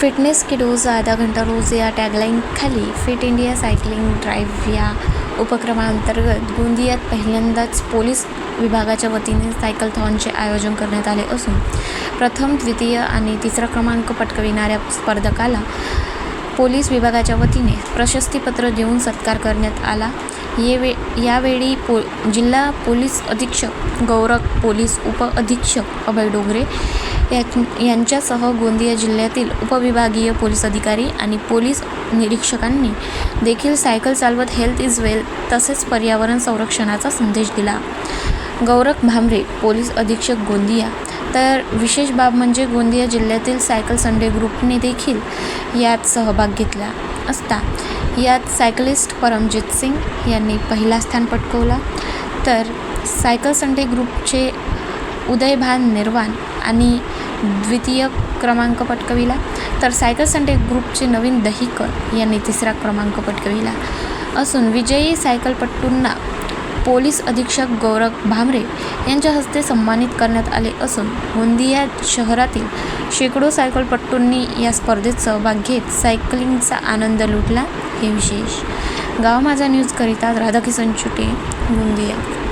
Fitness की dose आधा घंटा रोज या टॅगलाईनखाली फिट इंडिया सायकलिंग ड्राईव्ह या उपक्रमांतर्गत गोंदियात पहिल्यांदाच पोलीस विभागाच्या वतीने सायकलथॉनचे आयोजन करण्यात आले असून प्रथम द्वितीय आणि तिसरा क्रमांक पटकविणाऱ्या स्पर्धकाला पोलीस विभागाच्या वतीने प्रशस्तीपत्र देऊन सत्कार करण्यात आला. येवे यावेळी पो जिल्हा पोलीस अधीक्षक गौरव पोलीस उपअधीक्षक अभय डोंगरे या यांच्यासह गोंदिया जिल्ह्यातील उपविभागीय पोलीस अधिकारी आणि पोलीस निरीक्षकांनी देखील सायकल चालवत हेल्थ इज वेल्थ तसेच पर्यावरण संरक्षणाचा संदेश दिला. गौरख भामरे पोलीस अधीक्षक गोंदिया तर विशेष बाब म्हणजे गोंदिया जिल्ह्यातील सायकल संडे ग्रुपने देखील यात सहभाग घेतला असता. यात सायकलिस्ट परमजित सिंग यांनी पहिला स्थान पटकवला. तर सायकल संडे ग्रुपचे उदयभान निर्वाण आणि द्वितीय क्रमांक पटकविला. तर सायकल संडे ग्रुपचे नवीन दहिकर यांनी तिसरा क्रमांक पटकविला. असून विजयी सायकलपट्टूंना पोलीस अधीक्षक गौरव भामरे यांच्या हस्ते सन्मानित करण्यात आले असून गोंदिया शहरातील शेकडो सायकलपट्टूंनी या स्पर्धेत सहभाग घेत सायकलिंगचा आनंद लुटला. हे विशेष. गाव माझा न्यूजकरिता राधाकिसन चुटे गोंदिया